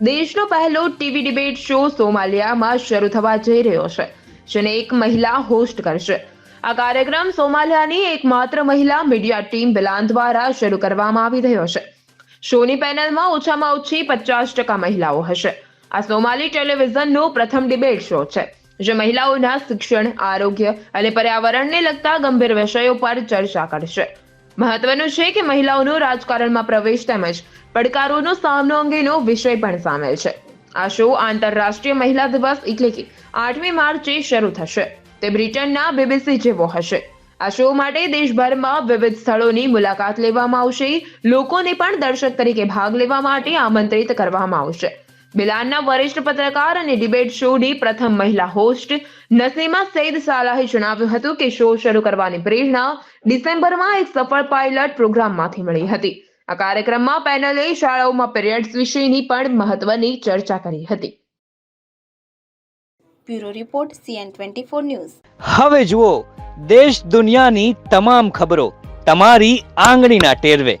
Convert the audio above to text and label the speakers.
Speaker 1: દેશનો પહેલો TV debate show સોમાલિયામાં શરૂ થવા જઈ રહ્યો છે, જેને એક મહિલા હોસ્ટ કરશે. આ કાર્યક્રમ સોમાલિયાની એકમાત્ર મહિલા મીડિયા ટીમ બિલાન દ્વારા શરૂ કરવામાં આવી રહ્યો છે. શોની પેનલમાં ઓછામાં ઓછી પચાસ ટકા મહિલાઓ હશે. આ સોમાલી ટેલિવિઝનનો પ્રથમ ડિબેટ શો છે, જે મહિલાઓના શિક્ષણ, આરોગ્ય અને પર્યાવરણને લગતા ગંભીર વિષયો પર ચર્ચા કરશે. મહત્વનું છે કે મહિલાઓનો રાજકારણમાં પ્રવેશ તેમજ પડકારોનો સામનો અંગેનો વિષય પણ સામેલ છે. આ શો આંતરરાષ્ટ્રીય મહિલા દિવસ એટલે કે આઠમી માર્ચે શરૂ થશે. તે બ્રિટનના બીબીસી જેવો હશે. આ શો માટે દેશભરમાં વિવિધ સ્થળોની મુલાકાત લેવામાં આવશે. લોકોને પણ દર્શક તરીકે ભાગ લેવા માટે આમંત્રિત કરવામાં આવશે. બિલાનના વરિષ્ઠ પત્રકાર અને ડિબેટ શોની પ્રથમ મહિલા હોસ્ટ નસીમા સૈદ સાલાહે જણાવ્યું હતું કે શો શરૂ કરવાની પ્રેરણા ડિસેમ્બરમાં એક સફળ પાયલટ પ્રોગ્રામમાંથી મળી હતી. આ કાર્યક્રમમાં પેનલે શાળાઓમાં પીરિયડ્સ વિશેની પણ મહત્વની ચર્ચા કરી હતી.
Speaker 2: Bureau report CN twenty four news.
Speaker 3: હવે જુઓ દેશ દુનિયાની તમામ ખબરો તમારી આંગળીના ટેરવે.